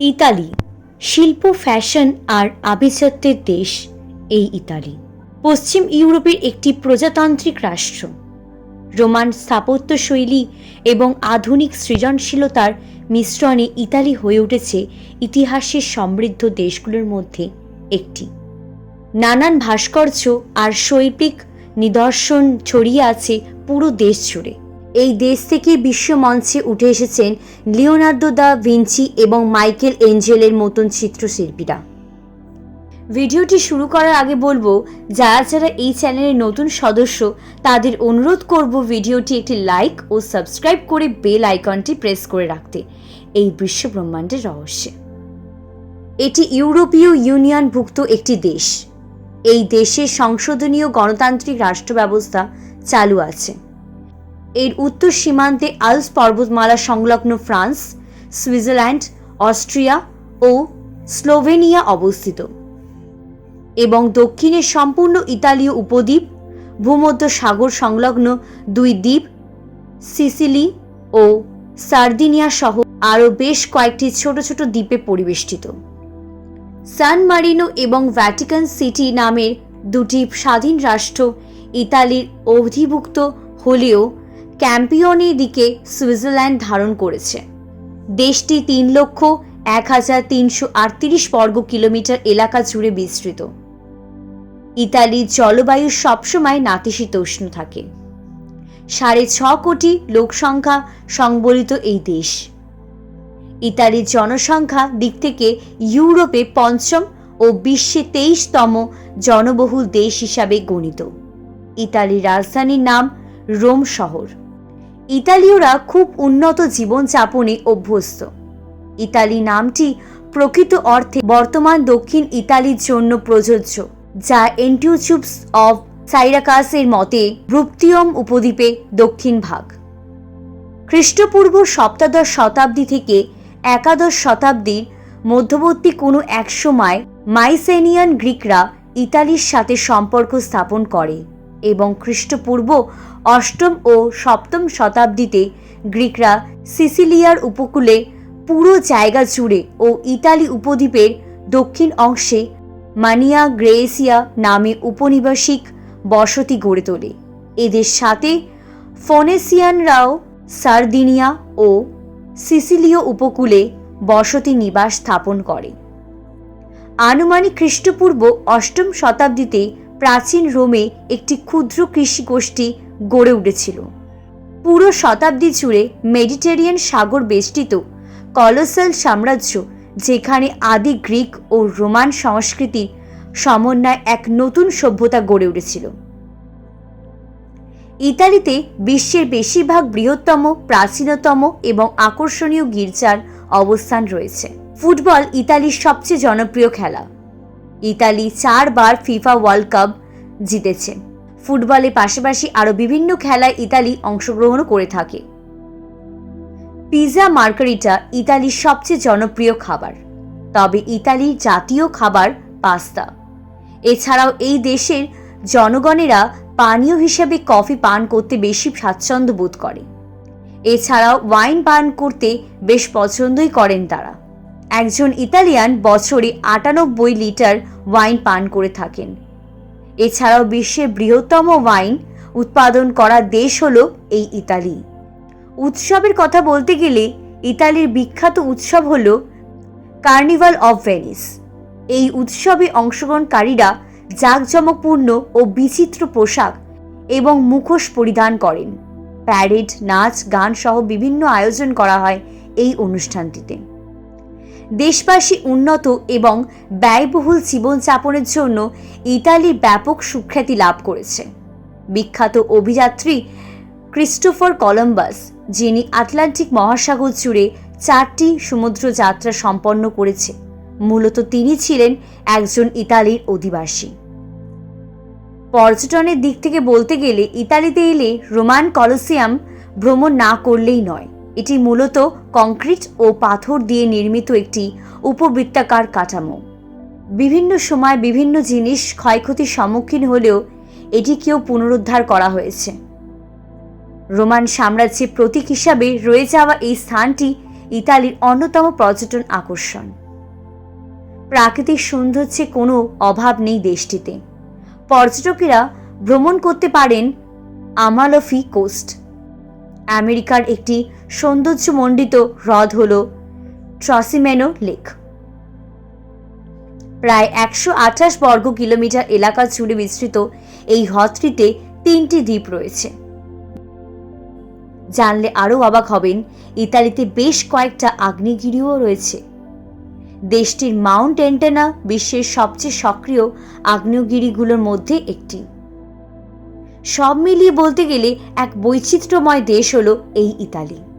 Italy, শিল্প, fashion আর আভিজাত্যের দেশ এই ইতালি। পশ্চিম ইউরোপের একটি প্রজাতান্ত্রিক রাষ্ট্র। রোমান স্থাপত্য শৈলী এবং আধুনিক সৃজনশীলতার মিশ্রণে ইতালি হয়ে উঠেছে ইতিহাসের সমৃদ্ধ দেশগুলোর মধ্যে একটি। নানান ভাস্কর্য আর শৈল্পিক নিদর্শন ছড়িয়ে আছে পুরো দেশ জুড়ে। এই দেশ থেকে বিশ্বমঞ্চে উঠে এসেছেন লিওনার্দো দা ভিঞ্চি এবং মাইকেল এঞ্জেলের মতন চিত্রশিল্পীরা। ভিডিওটি শুরু করার আগে বলব, যারা যারা এই চ্যানেলের নতুন সদস্য, তাদের অনুরোধ করব ভিডিওটি একটি লাইক ও সাবস্ক্রাইব করে বেল আইকনটি প্রেস করে রাখতে। এই বিশ্ব ব্রহ্মাণ্ডের রহস্যে। এটি ইউরোপীয় ইউনিয়নভুক্ত একটি দেশ। এই দেশে সংশোধনীয় গণতান্ত্রিক রাষ্ট্র ব্যবস্থা চালু আছে। এর উত্তর সীমান্তে আলস পর্বতমালা সংলগ্ন ফ্রান্স, সুইজারল্যান্ড, অস্ট্রিয়া ও স্লোভেনিয়া অবস্থিত এবং দক্ষিণে সম্পূর্ণ ইতালীয় উপদ্বীপ, ভূমধ্য সাগর সংলগ্ন দুই দ্বীপ, সিসিলি ও সার্দিনিয়া সহ আরও বেশ কয়েকটি ছোট ছোট দ্বীপে পরিবেষ্টিত। সান মারিনো এবং ভ্যাটিকান সিটি নামের দুটি স্বাধীন রাষ্ট্র ইতালির অধিভুক্ত হলেও ক্যাম্পিয়নের দিকে সুইজারল্যান্ড ধারণ করেছে। দেশটি তিন লক্ষ এক হাজার তিনশো আটত্রিশ বর্গ কিলোমিটার এলাকা জুড়ে বিস্তৃত। ইতালির জলবায়ু সবসময় নাতিশীতোষ্ণ থাকে। সাড়ে ছ কোটি লোকসংখ্যা সংবলিত এই দেশ। ইতালির জনসংখ্যা দিক থেকে ইউরোপে পঞ্চম ও বিশ্বে তেইশতম জনবহুল দেশ হিসাবে গণিত। ইতালির রাজধানীর নাম রোম শহর। ইতালীয়রা খুব উন্নত জীবনযাপনে অভ্যস্ত। ইতালি নামটি প্রকৃত অর্থে বর্তমান দক্ষিণ ইতালির জন্য প্রযোজ্য, যা এন্টিউচুপস অফ সাইরাকাসের মতে ব্রুপ্তিয়ম উপদ্বীপে দক্ষিণ ভাগ। খ্রিস্টপূর্ব সপ্তাদশ শতাব্দী থেকে একাদশ শতাব্দীর মধ্যবর্তী কোনো এক সময় মাইসেনিয়ান গ্রিকরা ইতালির সাথে সম্পর্ক স্থাপন করে। এবং খ্রিস্টপূর্ব অষ্টম ও সপ্তম শতাব্দীতে গ্রিকরা সিসিলিয়ার উপকূলে পুরো জায়গা জুড়ে ও ইতালি উপদ্বীপের দক্ষিণ অংশে মানিয়া গ্রেসিয়া নামে উপনিবাসিক বসতি গড়ে তোলে। এদের সাথে ফনেসিয়ানরাও সার্দিনিয়া ও সিসিলীয় উপকূলে বসতি নিবাস স্থাপন করে। আনুমানিক খ্রিস্টপূর্ব অষ্টম শতাব্দীতে প্রাচীন রোমে একটি ক্ষুদ্র কৃষি গোষ্ঠী গড়ে উঠেছিল। পুরো শতাব্দী জুড়ে মেডিটেরিয়ান সাগর বেষ্টিত কলোসাল সাম্রাজ্য, যেখানে আদি গ্রিক ও রোমান সংস্কৃতির সমন্বয় এক নতুন সভ্যতা গড়ে উঠেছিল। ইতালিতে বিশ্বের বেশিরভাগ বৃহত্তম, প্রাচীনতম এবং আকর্ষণীয় গির্জার অবস্থান রয়েছে। ফুটবল ইতালির সবচেয়ে জনপ্রিয় খেলা। ইতালি চারবার ফিফা ওয়ার্ল্ড কাপ জিতেছে। ফুটবলের পাশাপাশি আরও বিভিন্ন খেলায় ইতালি অংশগ্রহণ করে থাকে। পিৎজা মার্কারিটা ইতালির সবচেয়ে জনপ্রিয় খাবার। তবে ইতালির জাতীয় খাবার পাস্তা। এছাড়াও এই দেশের জনগণেরা পানীয় হিসেবে কফি পান করতে বেশি স্বাচ্ছন্দ্য বোধ করে। এছাড়াও ওয়াইন পান করতে বেশ পছন্দই করেন তারা। একজন ইতালিয়ান বছরে আটানব্বই লিটার ওয়াইন পান করে থাকেন। এছাড়াও বিশ্বের বৃহত্তম ওয়াইন উৎপাদন করা দেশ হল এই ইতালি। উৎসবের কথা বলতে গেলে ইতালির বিখ্যাত উৎসব হল কার্নিভাল অফ ভেনিস। এই উৎসবে অংশগ্রহণকারীরা জাঁকজমকপূর্ণ ও বিচিত্র পোশাক এবং মুখোশ পরিধান করেন। প্যারেড, নাচ, গান সহ বিভিন্ন আয়োজন করা হয় এই অনুষ্ঠানটিতে। দেশবাসী উন্নত এবং ব্যয়বহুল জীবনযাপনের জন্য ইতালির ব্যাপক সুখ্যাতি লাভ করেছে। বিখ্যাত অভিযাত্রী ক্রিস্টোফার কলম্বাস, যিনি আটলান্টিক মহাসাগর জুড়ে চারটি সমুদ্র যাত্রা সম্পন্ন করেছে, মূলত তিনি ছিলেন একজন ইতালির অধিবাসী। পর্যটনের দিক থেকে বলতে গেলে ইতালিতে এলে রোমান কলোসিয়াম ভ্রমণ না করলেই নয়। এটি মূলত কংক্রিট ও পাথর দিয়ে নির্মিত একটি উপবৃত্তাকার কাঠামো। বিভিন্ন সময় বিভিন্ন জিনিস ক্ষয়ক্ষতির সম্মুখীন হলেও এটিকেও পুনরুদ্ধার করা হয়েছে। রোমান সাম্রাজ্যের প্রতীক হিসাবে রয়ে যাওয়া এই স্থানটি ইতালির অন্যতম পর্যটন আকর্ষণ। প্রাকৃতিক সৌন্দর্যে কোনো অভাব নেই দেশটিতে। পর্যটকেরা ভ্রমণ করতে পারেন আমালফি কোস্ট। আমেরিকার একটি সৌন্দর্যমণ্ডিত হ্রদ হল ট্রসিমেনো লেক। প্রায় একশো আঠাশ বর্গ কিলোমিটার এলাকা জুড়ে বিস্তৃত এই হ্রদটিতে তিনটি দ্বীপ রয়েছে। জানলে আরও অবাক হবেন, ইতালিতে বেশ কয়েকটা আগ্নেয়গিরিও রয়েছে। দেশটির মাউন্ট এন্টেনা বিশ্বের সবচেয়ে সক্রিয় আগ্নেয়গিরিগুলোর মধ্যে একটি। সব মিলিয়ে বলতে গেলে এক বৈচিত্র্যময় দেশ হলো এই ইতালি।